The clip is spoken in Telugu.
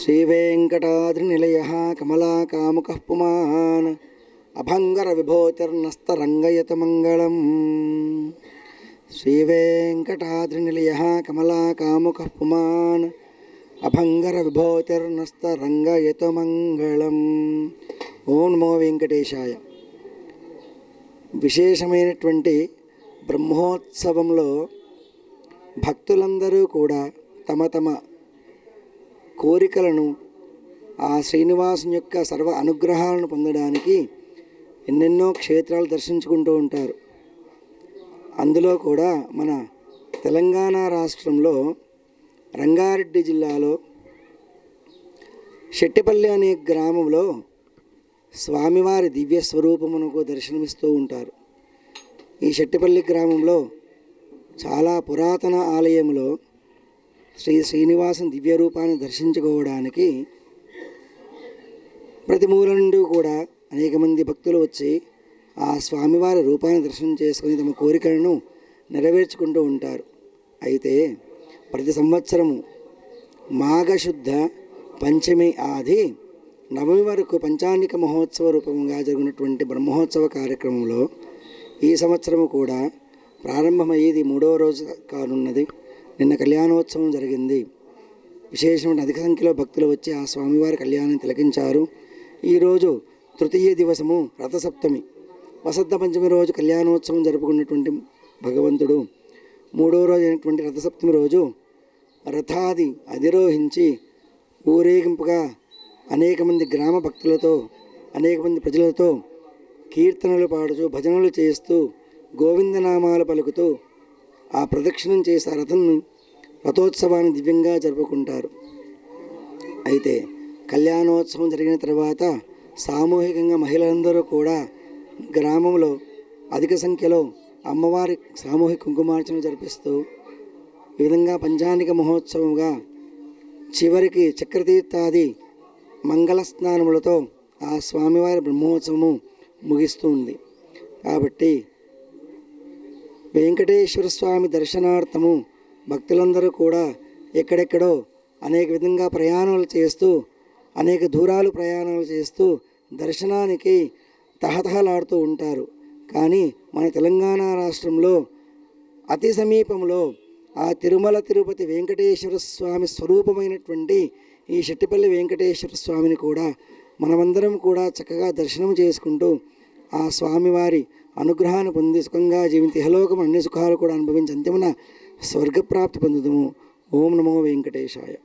శ్రీవేంకటాద్రినిలయ కమలాకాముకః పుమాన్ అభంగర విభూతిర్నస్తరంగయత మంగళం శ్రీవేంకటాద్రినిలయ కమలాకాముకః పుమాన్ అభంగరవిభూతిర్నస్తరంగయత మంగళం ఓం నమో వెంకటేశాయ విశేషమైనటువంటి బ్రహ్మోత్సవంలో భక్తులందరూ కూడా తమ తమ కోరికలను ఆ శ్రీనివాసుని యొక్క సర్వ అనుగ్రహాలను పొందడానికి ఎన్నెన్నో క్షేత్రాలు దర్శించుకుంటూ ఉంటారు. అందులో కూడా మన తెలంగాణ రాష్ట్రంలో రంగారెడ్డి జిల్లాలో శెట్టిపల్లి అనే గ్రామంలో స్వామివారి దివ్య స్వరూపమునకు దర్శనమిస్తూ ఉంటారు. ఈ శెట్టిపల్లి గ్రామంలో చాలా పురాతన ఆలయంలో శ్రీ శ్రీనివాసం దివ్య రూపాన్ని దర్శించుకోవడానికి ప్రతి మూల నుండి కూడా అనేక మంది భక్తులు వచ్చి ఆ స్వామివారి రూపాన్ని దర్శనం చేసుకుని తమ కోరికలను నెరవేర్చుకుంటూ ఉంటారు. అయితే ప్రతి సంవత్సరము మాఘశుద్ధ పంచమి ఆది నవమి వరకు పంచానిక మహోత్సవ రూపంగా జరిగినటువంటి బ్రహ్మోత్సవ కార్యక్రమంలో ఈ సంవత్సరము కూడా ప్రారంభమయ్యేది మూడవ రోజు కానున్నది. నిన్న కళ్యాణోత్సవం జరిగింది. విశేషమైన అధిక సంఖ్యలో భక్తులు వచ్చి ఆ స్వామివారి కళ్యాణం తిలకించారు. ఈరోజు తృతీయ దివసము రథసప్తమి. వసంత పంచమి రోజు కళ్యాణోత్సవం జరుపుకున్నటువంటి భగవంతుడు. మూడో రోజు అయినటువంటి రథసప్తమి రోజు రథాది అధిరోహించి ఊరేగింపుగా అనేక మంది గ్రామ భక్తులతో అనేక మంది ప్రజలతో కీర్తనలు పాడుతూ భజనలు చేస్తూ గోవిందనామాలు పలుకుతూ ఆ ప్రదక్షిణం చేసి ఆ రథం రథోత్సవాన్ని దివ్యంగా జరుపుకుంటారు. అయితే కళ్యాణోత్సవం జరిగిన తర్వాత సామూహికంగా మహిళలందరూ కూడా గ్రామంలో అధిక సంఖ్యలో అమ్మవారి సామూహిక కుంకుమార్చన జరిపిస్తూ ఈ విధంగా పంచానిక మహోత్సవంగా చివరికి చక్రతీర్థాది మంగళ స్నానములతో ఆ స్వామివారి బ్రహ్మోత్సవము ముగిస్తూ ఉంది. కాబట్టి వెంకటేశ్వర స్వామి దర్శనార్థము భక్తులందరూ కూడా ఎక్కడెక్కడో అనేక విధంగా ప్రయాణాలు చేస్తూ అనేక దూరాలు ప్రయాణాలు చేస్తూ దర్శనానికి తహతహలాడుతూ ఉంటారు. కానీ మన తెలంగాణ రాష్ట్రంలో అతి సమీపంలో ఆ తిరుమల తిరుపతి వెంకటేశ్వర స్వామి స్వరూపమైనటువంటి ఈ శెట్టిపల్లి వెంకటేశ్వర స్వామిని కూడా మనమందరం కూడా చక్కగా దర్శనం చేసుకుంటూ ఆ స్వామివారి అనుగ్రహాన్ని పొంది సుఖంగా జీవించి ఇహలోకం అన్ని సుఖాలు కూడా అనుభవించి అంతిమన స్వర్గప్రాప్తి పొందుదము ఓం నమో వెంకటేశాయ